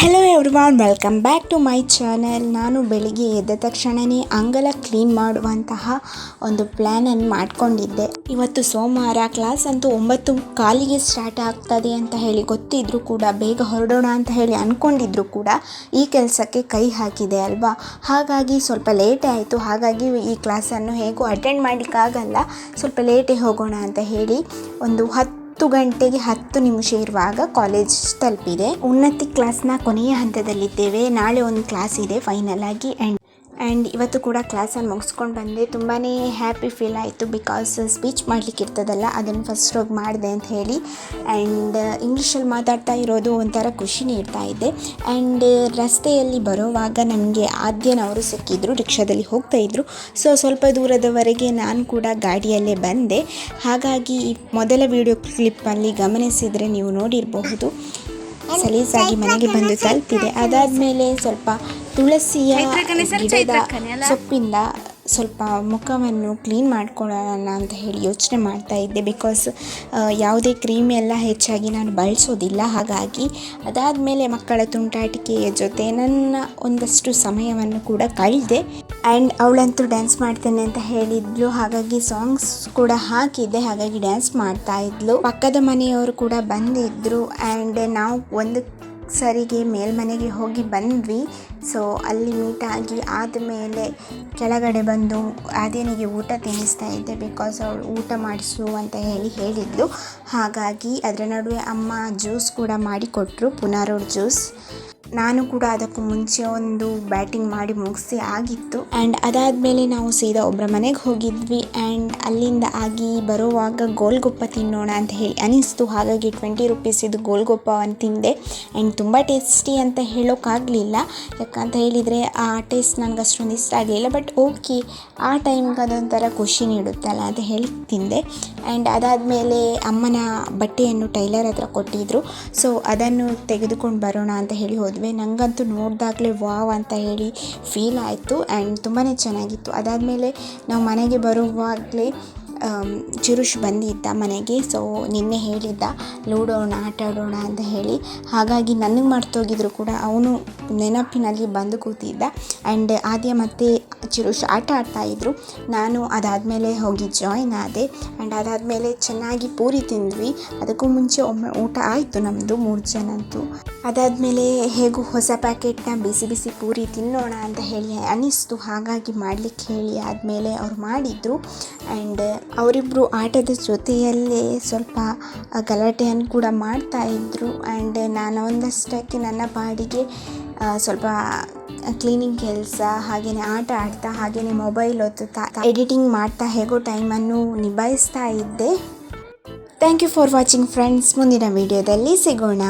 Hello everyone welcome back to my channel ನಾನು ಬೆಳಿಗ್ಗೆ ಎದ್ದ ತಕ್ಷಣವೇ ಅಂಗಲ ಕ್ಲೀನ್ ಮಾಡುವಂತಹ ಒಂದು ಪ್ಲ್ಯಾನನ್ನು ಮಾಡಿಕೊಂಡಿದ್ದೆ. ಇವತ್ತು ಸೋಮವಾರ ಕ್ಲಾಸ್ ಅಂತೂ ಒಂಬತ್ತು ಕಾಲಿಗೆ ಸ್ಟಾರ್ಟ್ ಆಗ್ತದೆ ಅಂತ ಹೇಳಿ ಗೊತ್ತಿದ್ರೂ ಕೂಡ, ಬೇಗ ಹೊರಡೋಣ ಅಂತ ಹೇಳಿ ಅಂದ್ಕೊಂಡಿದ್ರು ಕೂಡ ಈ ಕೆಲಸಕ್ಕೆ ಕೈ ಹಾಕಿದೆ ಅಲ್ವಾ? ಹಾಗಾಗಿ ಸ್ವಲ್ಪ ಲೇಟ್ ಆಯಿತು. ಹಾಗಾಗಿ ಈ ಕ್ಲಾಸನ್ನು ಹೇಗೂ ಅಟೆಂಡ್ ಮಾಡಲಿಕ್ಕಾಗಲ್ಲ. ಸ್ವಲ್ಪ ಲೇಟೇ ಹೋಗೋಣ ಅಂತ ಹೇಳಿ ಒಂದು ಹತ್ತು ಹತ್ತು ಗಂಟೆಗೆ ಹತ್ತು ನಿಮಿಷ ಇರುವಾಗ ಕಾಲೇಜ್ ತಲುಪಿದೆ. ಉನ್ನತಿ ಕ್ಲಾಸ್ನ ಕೊನೆಯ ಹಂತದಲ್ಲಿದ್ದೇವೆ. ನಾಳೆ ಒಂದು ಕ್ಲಾಸ್ ಇದೆ ಫೈನಲ್ ಆಗಿ ಆ್ಯಂಡ್ ಆ್ಯಂಡ್ ಇವತ್ತು ಕೂಡ ಕ್ಲಾಸನ್ನು ಮುಗಿಸ್ಕೊಂಡು ಬಂದೆ. ತುಂಬಾ ಹ್ಯಾಪಿ ಫೀಲ್ ಆಯಿತು ಬಿಕಾಸ್ ಸ್ಪೀಚ್ ಮಾಡಲಿಕ್ಕೆ ಇರ್ತದಲ್ಲ ಅದನ್ನು ಫಸ್ಟ್ ಹೋಗಿ ಮಾಡಿದೆ ಅಂತ ಹೇಳಿ. ಆ್ಯಂಡ್ ಇಂಗ್ಲೀಷಲ್ಲಿ ಮಾತಾಡ್ತಾ ಇರೋದು ಒಂಥರ ಖುಷಿ ನೀಡ್ತಾ ಇದೆ. ಆ್ಯಂಡ್ ರಸ್ತೆಯಲ್ಲಿ ಬರೋವಾಗ ನನಗೆ ಆದ್ಯನವರು ಸಿಕ್ಕಿದ್ರು ರಿಕ್ಷಾದಲ್ಲಿ ಹೋಗ್ತಾ ಇದ್ದರು ಸೊ ಸ್ವಲ್ಪ ದೂರದವರೆಗೆ ನಾನು ಕೂಡ ಗಾಡಿಯಲ್ಲೇ ಬಂದೆ. ಹಾಗಾಗಿ ಈ ಮೊದಲ ವಿಡಿಯೋ ಕ್ಲಿಪ್ಪಲ್ಲಿ ಗಮನಿಸಿದರೆ ನೀವು ನೋಡಿರಬಹುದು. ಸಲೀಸಾಗಿ ಮನೆಗೆ ಬಂದು ತಲುಪಿದೆ. ಅದಾದಮೇಲೆ ಸ್ವಲ್ಪ ತುಳಸಿಯ ಗಿಡದ ಸೊಪ್ಪಿಂದ ಸ್ವಲ್ಪ ಮುಖವನ್ನು ಕ್ಲೀನ್ ಮಾಡ್ಕೊಳ್ಳೋಣ ಅಂತ ಹೇಳಿ ಯೋಚನೆ ಮಾಡ್ತಾ ಇದ್ದೆ. ಬಿಕಾಸ್ ಯಾವುದೇ ಕ್ರೀಮ್ ಎಲ್ಲ ಹೆಚ್ಚಾಗಿ ನಾನು ಬಳಸೋದಿಲ್ಲ. ಹಾಗಾಗಿ ಅದಾದಮೇಲೆ ಮಕ್ಕಳ ತುಂಟಾಟಿಕೆಯ ಜೊತೆ ನನ್ನ ಒಂದಷ್ಟು ಸಮಯವನ್ನು ಕೂಡ ಕಳೆದೆ. ಆ್ಯಂಡ್ ಅವಳಂತೂ ಡ್ಯಾನ್ಸ್ ಮಾಡ್ತೇನೆ ಅಂತ ಹೇಳಿದ್ಲು. ಹಾಗಾಗಿ ಸಾಂಗ್ಸ್ ಕೂಡ ಹಾಕಿದ್ದೆ. ಹಾಗಾಗಿ ಡ್ಯಾನ್ಸ್ ಮಾಡ್ತಾ ಇದ್ಲು. ಪಕ್ಕದ ಮನೆಯವರು ಕೂಡ ಬಂದಿದ್ದರು ಆ್ಯಂಡ್ ನಾವು ಒಂದು ಸರಿಗೆ ಮೇಲ್ಮನೆಗೆ ಹೋಗಿ ಬಂದ್ವಿ. ಸೊ ಅಲ್ಲಿ ಮೀಟಾಗಿ ಆದಮೇಲೆ ಕೆಳಗಡೆ ಬಂದು ಆದ್ಯನಿಗೆ ಊಟ ತಿನ್ನಿಸ್ತಾ ಇದ್ದೆ ಬಿಕಾಸ್ ಅವಳು ಊಟ ಮಾಡಿಸು ಅಂತ ಹೇಳಿ ಹೇಳಿದ್ಲು. ಹಾಗಾಗಿ ಅದರ ನಡುವೆ ಅಮ್ಮ ಜ್ಯೂಸ್ ಕೂಡ ಮಾಡಿಕೊಟ್ರು ಪುನರೋಡ್ ಜ್ಯೂಸ್ ನಾನು ಕೂಡ ಅದಕ್ಕೂ ಮುಂಚೆ ಒಂದು ಬ್ಯಾಟಿಂಗ್ ಮಾಡಿ ಮುಗಿಸಿ ಆಗಿತ್ತು. ಆ್ಯಂಡ್ ಅದಾದಮೇಲೆ ನಾವು ಸೀದಾ ಒಬ್ಬರ ಮನೆಗೆ ಹೋಗಿದ್ವಿ. ಆ್ಯಂಡ್ ಅಲ್ಲಿಂದ ಆಗಿ ಬರುವಾಗ ಗೋಲ್ಗೊಪ್ಪ ತಿನ್ನೋಣ ಅಂತ ಹೇಳಿ ಅನಿಸ್ತು. ಹಾಗಾಗಿ ಟ್ವೆಂಟಿ ರುಪೀಸಿದು ಗೋಲ್ಗೊಪ್ಪವನ್ನು ತಿಂದೆ. ಆ್ಯಂಡ್ ತುಂಬ ಟೇಸ್ಟಿ ಅಂತ ಹೇಳೋಕ್ಕಾಗಲಿಲ್ಲ ಯಾಕಂತ ಹೇಳಿದರೆ ಆ ಟೇಸ್ಟ್ ನನಗೆ ಅಷ್ಟೊಂದು ಇಷ್ಟ ಆಗಲಿಲ್ಲ. ಬಟ್ ಓಕೆ ಆ ಟೈಮ್ಗೆ ಅದೊಂಥರ ಖುಷಿ ನೀಡುತ್ತಲ್ಲ ಅಂತ ಹೇಳಿ ತಿಂದೆ. ಆ್ಯಂಡ್ ಅದಾದಮೇಲೆ ಅಮ್ಮನ ಬಟ್ಟೆಯನ್ನು ಟೈಲರ್ ಹತ್ರ ಕೊಟ್ಟಿದ್ದರು ಸೊ ಅದನ್ನು ತೆಗೆದುಕೊಂಡು ಬರೋಣ ಅಂತ ಹೇಳಿ ಹೋದ್ವಿ. ನನಗಂತೂ ನೋಡಿದಾಗಲೇ ವಾವ್ ಅಂತ ಹೇಳಿ ಫೀಲ್ ಆಯಿತು. ಆ್ಯಂಡ್ ತುಂಬಾ ಚೆನ್ನಾಗಿತ್ತು. ಅದಾದಮೇಲೆ ನಾವು ಮನೆಗೆ ಬರುವಾಗಲೇ ಚಿರುಷ್ ಬಂದಿದ್ದ ಮನೆಗೆ. ಸೊ ನಿನ್ನೆ ಹೇಳಿದ್ದ, ಲೂಡೋಣ ಆಟ ಆಡೋಣ ಅಂತ ಹೇಳಿ. ಹಾಗಾಗಿ ನನಗೆ ಮರ್ತೋಗಿದ್ರು ಕೂಡ ಅವನು ನೆನಪಿನಲ್ಲಿ ಬಂದು ಕೂತಿದ್ದ. ಆ್ಯಂಡ್ ಆದ್ಯ ಮತ್ತು ಚಿರುಷ್ ಆಟ ಆಡ್ತಾಯಿದ್ರು ನಾನು ಅದಾದಮೇಲೆ ಹೋಗಿ ಜಾಯ್ನ್ ಆದೆ. ಆ್ಯಂಡ್ ಅದಾದಮೇಲೆ ಚೆನ್ನಾಗಿ ಪೂರಿ ತಿಂದ್ವಿ. ಅದಕ್ಕೂ ಮುಂಚೆ ಒಮ್ಮೆ ಊಟ ಆಯಿತು ನಮ್ಮದು ಮೂರು ಜನಂತೂ ಅದಾದಮೇಲೆ ಹೇಗೂ ಹೊಸ ಪ್ಯಾಕೆಟ್ನ ಬಿಸಿ ಬಿಸಿ ಪೂರಿ ತಿನ್ನೋಣ ಅಂತ ಹೇಳಿ ಅನ್ನಿಸ್ತು ಹಾಗಾಗಿ ಮಾಡಲಿಕ್ಕೆ ಹೇಳಿ ಆದಮೇಲೆ ಅವ್ರು ಮಾಡಿದ್ರು. ಆ್ಯಂಡ್ ಅವರಿಬ್ಬರು ಆಟದ ಜೊತೆಯಲ್ಲೇ ಸ್ವಲ್ಪ ಗಲಾಟೆಯನ್ನು ಕೂಡ ಮಾಡ್ತಾ ಇದ್ದರು ಆ್ಯಂಡ್ ನಾನು ಒಂದಷ್ಟಕ್ಕೆ ನನ್ನ ಬಾಡಿಗೆ ಸ್ವಲ್ಪ ಕ್ಲೀನಿಂಗ್ ಕೆಲಸ ಹಾಗೆಯೇ ಆಟ ಆಡ್ತಾ ಹಾಗೆಯೇ ಮೊಬೈಲ್ ಒತ್ತುತ್ತಾ ಎಡಿಟಿಂಗ್ ಮಾಡ್ತಾ ಹೇಗೋ ಟೈಮನ್ನು ನಿಭಾಯಿಸ್ತಾ ಇದ್ದೆ. Thank you for watching friends ಮುಂದಿನ ವಿಡಿಯೋದಲ್ಲಿ ಸಿಗೋಣ.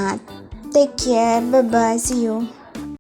Take care bye see you